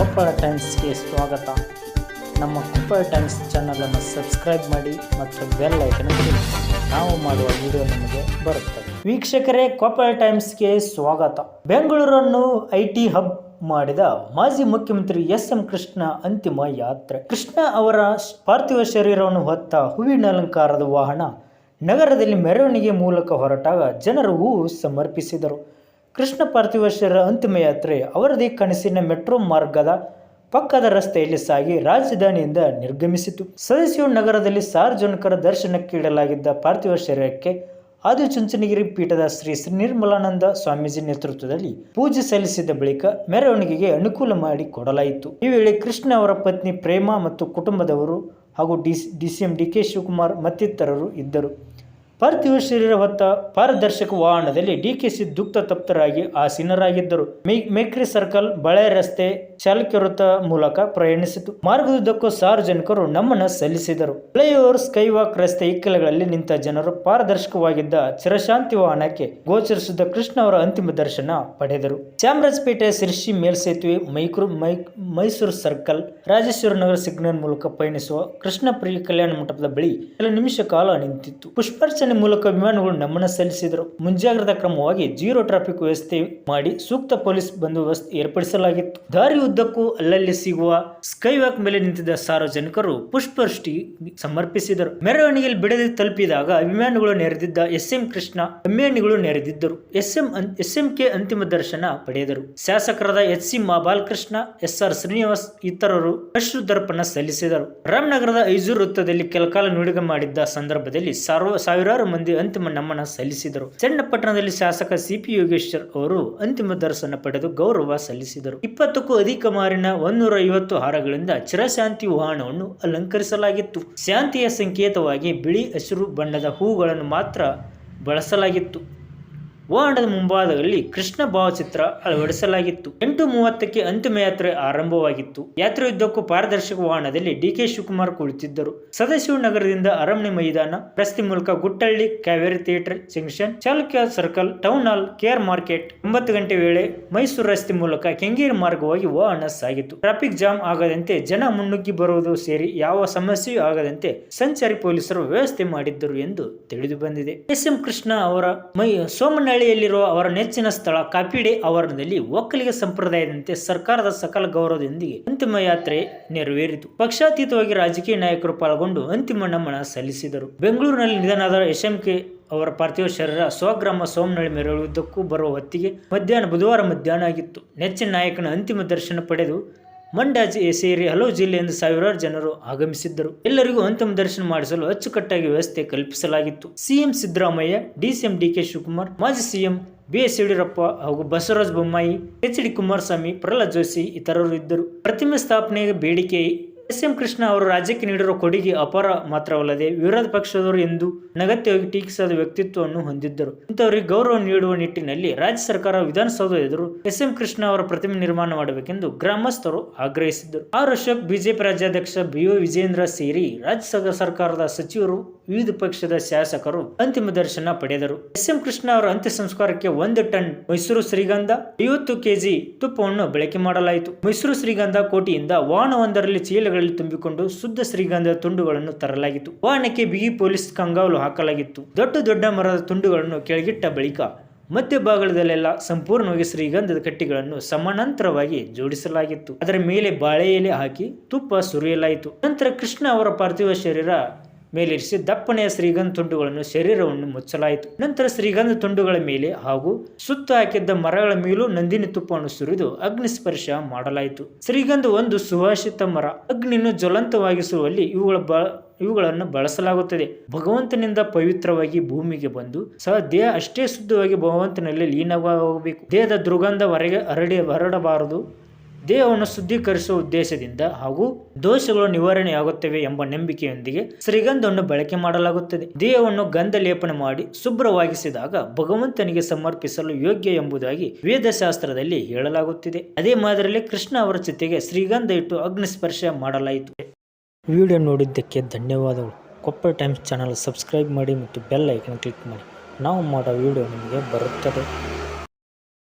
ಕೊಪ್ಪಳ ಟೈಮ್ಸ್ಗೆ ಸ್ವಾಗತ. ನಮ್ಮ ಕೊಪ್ಪಳ ಟೈಮ್ಸ್ ಚಾನಲನ್ನು ಸಬ್ಸ್ಕ್ರೈಬ್ ಮಾಡಿ ಮತ್ತು ಬೆಲ್ ಐಕನ್ ಕ್ಲಿಕ್. ನಾವು ಮಾಡುವ ವಿಡಿಯೋ ನಿಮಗೆ ಬರುತ್ತೆ ವೀಕ್ಷಕರೇ, ಕೊಪ್ಪಳ ಟೈಮ್ಸ್ಗೆ ಸ್ವಾಗತ. ಬೆಂಗಳೂರನ್ನು ಐ ಟಿ ಹಬ್ ಮಾಡಿದ ಮಾಜಿ ಮುಖ್ಯಮಂತ್ರಿ ಎಸ್ ಎಂ ಕೃಷ್ಣ ಅಂತಿಮ ಯಾತ್ರೆ. ಕೃಷ್ಣ ಅವರ ಪಾರ್ಥಿವ ಶರೀರವನ್ನು ಹೊತ್ತ ಹೂವಿನ ಅಲಂಕಾರದ ವಾಹನ ನಗರದಲ್ಲಿ ಮೆರವಣಿಗೆ ಮೂಲಕ ಹೊರಟಾಗ ಜನರು ಹೂವು ಸಮರ್ಪಿಸಿದರು. ಕೃಷ್ಣ ಪಾರ್ಥಿವ ಶರೀರ ಅಂತಿಮ ಯಾತ್ರೆ ಅವರದಿ ಕನಸಿನ ಮೆಟ್ರೋ ಮಾರ್ಗದ ಪಕ್ಕದ ರಸ್ತೆಯಲ್ಲಿ ಸಾಗಿ ರಾಜಧಾನಿಯಿಂದ ನಿರ್ಗಮಿಸಿತು. ಸದಸ್ಯರು ನಗರದಲ್ಲಿ ಸಾರ್ವಜನಿಕರ ದರ್ಶನಕ್ಕೆ ಇಡಲಾಗಿದ್ದ ಪಾರ್ಥಿವ ಶರೀರಕ್ಕೆ ಆದಿಚುಂಚನಗಿರಿ ಪೀಠದ ಶ್ರೀ ಶ್ರೀ ನಿರ್ಮಲಾನಂದ ಸ್ವಾಮೀಜಿ ನೇತೃತ್ವದಲ್ಲಿ ಪೂಜೆ ಸಲ್ಲಿಸಿದ ಬಳಿಕ ಮೆರವಣಿಗೆಗೆ ಅನುಕೂಲ ಮಾಡಿ ಕೊಡಲಾಯಿತು. ಈ ವೇಳೆ ಕೃಷ್ಣ ಅವರ ಪತ್ನಿ ಪ್ರೇಮ ಮತ್ತು ಕುಟುಂಬದವರು ಹಾಗೂ D DCM D K Shivakumar ಮತ್ತಿತರರು ಇದ್ದರು. ಪಾರ್ಥಿವ ಶರೀರ ಹೊತ್ತ ಪಾರದರ್ಶಕ ವಾಹನದಲ್ಲಿ ಡಿಕೆಸಿ ದುಕ್ತ ತಪ್ತರಾಗಿ ಆಸೀನರಾಗಿದ್ದರು. ಮೇಕ್ರಿ ಸರ್ಕಲ್ ಬಳೆ ರಸ್ತೆ ಚಾಲುಕ್ಯ ವೃತ್ತ ಮೂಲಕ ಪ್ರಯಾಣಿಸಿತು. ಮಾರ್ಗದುದ್ದಕ್ಕೂ ಸಾರ್ವಜನಿಕರು ನಮನ ಸಲ್ಲಿಸಿದರು. ಫ್ಲೈಓವರ್ ಸ್ಕೈವಾಕ್ ರಸ್ತೆ ಇಕ್ಕೆಲಗಳಲ್ಲಿ ನಿಂತ ಜನರು ಪಾರದರ್ಶಕವಾಗಿದ್ದ ಚಿರಶಾಂತಿ ವಾಹನಕ್ಕೆ ಗೋಚರಿಸಿದ ಕೃಷ್ಣ ಅವರ ಅಂತಿಮ ದರ್ಶನ ಪಡೆದರು. ಚಾಮರಾಜಪೇಟೆ ಶಿರ್ಷಿ ಮೇಲ್ಸೇತುವೆ ಮೈಕ್ರೋ, ಮೈ, ಮೈಸೂರು ಸರ್ಕಲ್, ರಾಜೇಶ್ವರ ನಗರ ಸಿಗ್ನಲ್ ಮೂಲಕ ಪಯಣಿಸುವ ಕೃಷ್ಣ ಪ್ರಿಯ ಕಲ್ಯಾಣ ಮಂಟಪದ ಬಳಿ ಕೆಲ ನಿಮಿಷ ಕಾಲ ನಿಂತಿತ್ತು. ಪುಷ್ಪಾರ್ಚನೆ ಮೂಲಕ ವಿಮಾನಗಳು ನಮನ ಸಲ್ಲಿಸಿದರು. ಮುಂಜಾಗ್ರತಾ ಕ್ರಮವಾಗಿ ಜೀರೋ ಟ್ರಾಫಿಕ್ ವ್ಯವಸ್ಥೆ ಮಾಡಿ ಸೂಕ್ತ ಪೊಲೀಸ್ ಬಂದೋಬಸ್ತ್ ಏರ್ಪಡಿಸಲಾಗಿತ್ತು. ದಾರಿ ಉದ್ದಕ್ಕೂ ಅಲ್ಲಲ್ಲಿ ಸಿಗುವ ಸ್ಕೈವಾಕ್ ಮೇಲೆ ನಿಂತಿದ್ದ ಸಾರ್ವಜನಿಕರು ಪುಷ್ಪವೃಷ್ಟಿ ಸಮರ್ಪಿಸಿದರು. ಮೆರವಣಿಗೆಯಲ್ಲಿ ಬಿಡದೆ ತಲುಪಿದಾಗ ವಿಮಾನಗಳು ನೆರೆದಿದ್ದ ಎಸ್ ಎಂ ಕೃಷ್ಣ ಅಭಿಮಾನಿಗಳು ನೆರೆದಿದ್ದರು. ಎಸ್ ಎಂ ಕೆ ಅಂತಿಮ ದರ್ಶನ ಪಡೆದರು. ಶಾಸಕರಾದ ಎಚ್ ಸಿ ಮಾ ಬಾಲಕೃಷ್ಣ ಎಸ್ ಆರ್ ಶ್ರೀನಿವಾಸ್ ಇತರರು ಅಶ್ರು ದರ್ಪಣ ಸಲ್ಲಿಸಿದರು. ರಾಮನಗರದ ಐಜೂರು ವೃತ್ತದಲ್ಲಿ ಕೆಲಕಾಲ ನುಡಿಗೆ ಮಾಡಿದ್ದ ಸಂದರ್ಭದಲ್ಲಿ ಸಾರ್ವ ಸಾವಿರಾರು ಮಂದಿ ಅಂತಿಮ ನಮನ ಸಲ್ಲಿಸಿದರು. ಚನ್ನಪಟ್ಟಣದಲ್ಲಿ ಶಾಸಕ ಸಿಪಿ ಯೋಗೇಶ್ವರ್ ಅವರು ಅಂತಿಮ ದರ್ಶನ ಪಡೆದು ಗೌರವ ಸಲ್ಲಿಸಿದರು. ಇಪ್ಪತ್ತಕ್ಕೂ ಅಧಿಕ ಮಾರಿನ ಒಂದೂರ ಐವತ್ತು ಹಾರಗಳಿಂದ ಚಿರಶಾಂತಿ ವಾಹನವನ್ನು ಅಲಂಕರಿಸಲಾಗಿತ್ತು. ಶಾಂತಿಯ ಸಂಕೇತವಾಗಿ ಬಿಳಿ, ಹಸಿರು ಬಣ್ಣದ ಹೂಗಳನ್ನು ಮಾತ್ರ ಬಳಸಲಾಗಿತ್ತು. ವಾಹನದ ಮುಂಭಾಗದಲ್ಲಿ ಕೃಷ್ಣ ಭಾವಚಿತ್ರ ಅಳವಡಿಸಲಾಗಿತ್ತು. ಎಂಟು ಮೂವತ್ತಕ್ಕೆ ಅಂತಿಮ ಯಾತ್ರೆ ಆರಂಭವಾಗಿತ್ತು. ಯಾತ್ರೆಯುದ್ದಕ್ಕೂ ಪಾರದರ್ಶಕ ವಾಹನದಲ್ಲಿ ಡಿಕೆ ಶಿವಕುಮಾರ್ ಕುಳಿತಿದ್ದರು. ಸದಾಶಿವ ನಗರದಿಂದ ಅರಮನೆ ಮೈದಾನ, ರಸ್ತೆ ಮೂಲಕ Guttahalli, Kaveri theatre, junction, Chalukya circle, town hall KR market ಒಂಬತ್ತು ಗಂಟೆ ವೇಳೆ ಮೈಸೂರು ರಸ್ತೆ ಮೂಲಕ ಕೆಂಗೇರಿ ಮಾರ್ಗವಾಗಿ ವಾಹನ ಸಾಗಿತು. ಟ್ರಾಫಿಕ್ ಜಾಮ್ ಆಗದಂತೆ ಜನ ಮುನ್ನುಗ್ಗಿ ಬರುವುದು ಸೇರಿ ಯಾವ ಸಮಸ್ಯೆಯೂ ಆಗದಂತೆ ಸಂಚಾರಿ ಪೊಲೀಸರು ವ್ಯವಸ್ಥೆ ಮಾಡಿದ್ದರು ಎಂದು ತಿಳಿದು ಬಂದಿದೆ. ಎಸ್ ಎಂ ಕೃಷ್ಣ ಅವರ ಮೈ ಸೋಮನಹಳ್ಳಿಯಲ್ಲಿರುವ ಅವರ ನೆಚ್ಚಿನ ಸ್ಥಳ ಕಾಪಿಡೆ ಆವರಣದಲ್ಲಿ ಒಕ್ಕಲಿಗ ಸಂಪ್ರದಾಯದಂತೆ ಸರ್ಕಾರದ ಸಕಲ ಗೌರವದೊಂದಿಗೆ ಅಂತಿಮ ಯಾತ್ರೆ ನೆರವೇರಿತು. ಪಕ್ಷಾತೀತವಾಗಿ ರಾಜಕೀಯ ನಾಯಕರು ಪಾಲ್ಗೊಂಡು ಅಂತಿಮ ನಮನ ಸಲ್ಲಿಸಿದರು. ಬೆಂಗಳೂರಿನಲ್ಲಿ ನಿಧನಾದ ಕೆ ಅವರ ಪಾರ್ಥಿವ ಶರೀರ ಸ್ವಗ್ರಾಮ ಸೋಮನಳ್ಳಿ ಮೆರಳುವುದಕ್ಕೂ ಬರುವ ಹೊತ್ತಿಗೆ ಮಧ್ಯಾಹ್ನ ಬುಧವಾರ ಮಧ್ಯಾಹ್ನ ಆಗಿತ್ತು. ನೆಚ್ಚಿನ ನಾಯಕನ ಅಂತಿಮ ದರ್ಶನ ಪಡೆದು ಮಂಡ್ಯ ಸೇರಿ ಹಲವು ಜಿಲ್ಲೆಯಿಂದ ಸಾವಿರಾರು ಜನರು ಆಗಮಿಸಿದ್ದರು. ಎಲ್ಲರಿಗೂ ಅಂತಿಮ ದರ್ಶನ ಮಾಡಿಸಲು ಅಚ್ಚುಕಟ್ಟಾಗಿ ವ್ಯವಸ್ಥೆ ಕಲ್ಪಿಸಲಾಗಿತ್ತು. CM Siddaramaiah, DCM DK Shivakumar, ಮಾಜಿ ಸಿಎಂ ಬಿ ಎಸ್ ಯಡಿಯೂರಪ್ಪ ಹಾಗೂ ಬಸವರಾಜ ಬೊಮ್ಮಾಯಿ, ಎಚ್ ಡಿ ಕುಮಾರಸ್ವಾಮಿ, ಪ್ರಹ್ಲಾದ್ ಜೋಶಿ ಇತರರು ಇದ್ದರು. ಪ್ರತಿಮೆ ಸ್ಥಾಪನೆಗೆ ಬೇಡಿಕೆ ಎಸ್ ಎಂ ಕೃಷ್ಣ ಅವರು ರಾಜ್ಯಕ್ಕೆ ನೀಡಿರುವ ಕೊಡುಗೆ ಅಪಾರ ಮಾತ್ರವಲ್ಲದೆ ವಿರೋಧ ಪಕ್ಷದವರು ಎಂದು ನಗತ್ಯವಾಗಿ ಟೀಕಿಸದ ವ್ಯಕ್ತಿತ್ವವನ್ನು ಹೊಂದಿದ್ದರು. ಇಂಥವರಿಗೆ ಗೌರವ ನೀಡುವ ನಿಟ್ಟಿನಲ್ಲಿ ರಾಜ್ಯ ಸರ್ಕಾರ ವಿಧಾನಸೌಧ ಎದುರು ಎಸ್ ಎಂ ಕೃಷ್ಣ ಅವರ ಪ್ರತಿಮೆ ನಿರ್ಮಾಣ ಮಾಡಬೇಕೆಂದು ಗ್ರಾಮಸ್ಥರು ಆಗ್ರಹಿಸಿದ್ದರು. ಆರ್ ಅಶೋಕ್ ಬಿಜೆಪಿ ರಾಜ್ಯಾಧ್ಯಕ್ಷ ಬಿ ವಿಜೇಂದ್ರ ಸೇರಿ ರಾಜ್ಯ ಸರ್ಕಾರದ ಸಚಿವರು ವಿವಿಧ ಪಕ್ಷದ ಶಾಸಕರು ಅಂತಿಮ ದರ್ಶನ ಪಡೆದರು. ಎಸ್ ಎಂ ಕೃಷ್ಣ ಅವರ ಅಂತ್ಯ ಸಂಸ್ಕಾರಕ್ಕೆ ಒಂದು ಟನ್ ಮೈಸೂರು ಶ್ರೀಗಂಧ, ಐವತ್ತು ಕೆಜಿ ತುಪ್ಪವನ್ನು ಬಳಕೆ ಮಾಡಲಾಯಿತು. ಮೈಸೂರು ಶ್ರೀಗಂಧ ಕೋಟಿಯಿಂದ ವಾಹನವೊಂದರಲ್ಲಿ ಚೀಲಗಳಲ್ಲಿ ತುಂಬಿಕೊಂಡು ಶುದ್ಧ ಶ್ರೀಗಂಧದ ತುಂಡುಗಳನ್ನು ತರಲಾಗಿತ್ತು. ವಾಹನಕ್ಕೆ ಬಿಗಿ ಪೊಲೀಸ್ ಕಂಗಾವಲು ಹಾಕಲಾಗಿತ್ತು. ದೊಡ್ಡ ದೊಡ್ಡ ಮರದ ತುಂಡುಗಳನ್ನು ಕೆಳಗಿಟ್ಟ ಬಳಿಕ ಮಧ್ಯಭಾಗದಲ್ಲೆಲ್ಲ ಸಂಪೂರ್ಣವಾಗಿ ಶ್ರೀಗಂಧದ ಕಟ್ಟಿಗಳನ್ನು ಸಮಾನಾಂತರವಾಗಿ ಜೋಡಿಸಲಾಗಿತ್ತು. ಅದರ ಮೇಲೆ ಬಾಳೆ ಎಲೆ ಹಾಕಿ ತುಪ್ಪ ಸುರಿಯಲಾಯಿತು. ನಂತರ ಕೃಷ್ಣ ಅವರ ಪಾರ್ಥಿವ ಶರೀರ ಮೇಲಿರಿಸಿ ದಪ್ಪನೆಯ ಶ್ರೀಗಂಧ ತುಂಡುಗಳನ್ನು ಶರೀರವನ್ನು ಮುಚ್ಚಲಾಯಿತು. ನಂತರ ಶ್ರೀಗಂಧ ತುಂಡುಗಳ ಮೇಲೆ ಹಾಗೂ ಸುತ್ತ ಹಾಕಿದ್ದ ಮರಗಳ ಮೇಲೂ ನಂದಿನಿ ತುಪ್ಪವನ್ನು ಸುರಿದು ಅಗ್ನಿ ಸ್ಪರ್ಶ ಮಾಡಲಾಯಿತು. ಶ್ರೀಗಂಧ ಒಂದು ಸುವಾಸಿತ ಮರ. ಅಗ್ನಿಯನ್ನು ಜ್ವಲಂತವಾಗಿಸುವಲ್ಲಿ ಇವುಗಳ ಬ, ಇವುಗಳನ್ನು ಬಳಸಲಾಗುತ್ತದೆ. ಭಗವಂತನಿಂದ ಪವಿತ್ರವಾಗಿ ಭೂಮಿಗೆ ಬಂದು ಸಹ ದೇಹ ಅಷ್ಟೇ ಶುದ್ಧವಾಗಿ ಭಗವಂತನಲ್ಲಿ ಲೀನವಾಗಬೇಕು. ದೇಹದ ದುರ್ಗಂಧ ಹೊರಗೆ ಹರಡಿ, ಹರಡಬಾರದು. ದೇಹವನ್ನು ಶುದ್ಧೀಕರಿಸುವ ಉದ್ದೇಶದಿಂದ ಹಾಗೂ ದೋಷಗಳು ನಿವಾರಣೆಯಾಗುತ್ತವೆ ಎಂಬ ನಂಬಿಕೆಯೊಂದಿಗೆ ಶ್ರೀಗಂಧವನ್ನು ಬಳಕೆ ಮಾಡಲಾಗುತ್ತದೆ. ದೇಹವನ್ನು ಗಂಧ ಲೇಪನ ಮಾಡಿ ಶುಭ್ರವಾಗಿಸಿದಾಗ ಭಗವಂತನಿಗೆ ಸಮರ್ಪಿಸಲು ಯೋಗ್ಯ ಎಂಬುದಾಗಿ ವೇದಶಾಸ್ತ್ರದಲ್ಲಿ ಹೇಳಲಾಗುತ್ತಿದೆ. ಅದೇ ಮಾದರಿಯಲ್ಲಿ ಕೃಷ್ಣ ಅವರ ಜೊತೆಗೆ ಶ್ರೀಗಂಧ ಇಟ್ಟು ಅಗ್ನಿಸ್ಪರ್ಶ ಮಾಡಲಾಯಿತು. ವಿಡಿಯೋ ನೋಡಿದ್ದಕ್ಕೆ ಧನ್ಯವಾದಗಳು. ಕೊಪ್ಪ ಟೈಮ್ಸ್ ಚಾನಲ್ ಸಬ್ಸ್ಕ್ರೈಬ್ ಮಾಡಿ ಮತ್ತು ಬೆಲ್ ಐಕನ್ ಕ್ಲಿಕ್ ಮಾಡಿ. ನಾವು ಮಾಡೋ ವಿಡಿಯೋ ನಿಮಗೆ ಬರುತ್ತದೆ.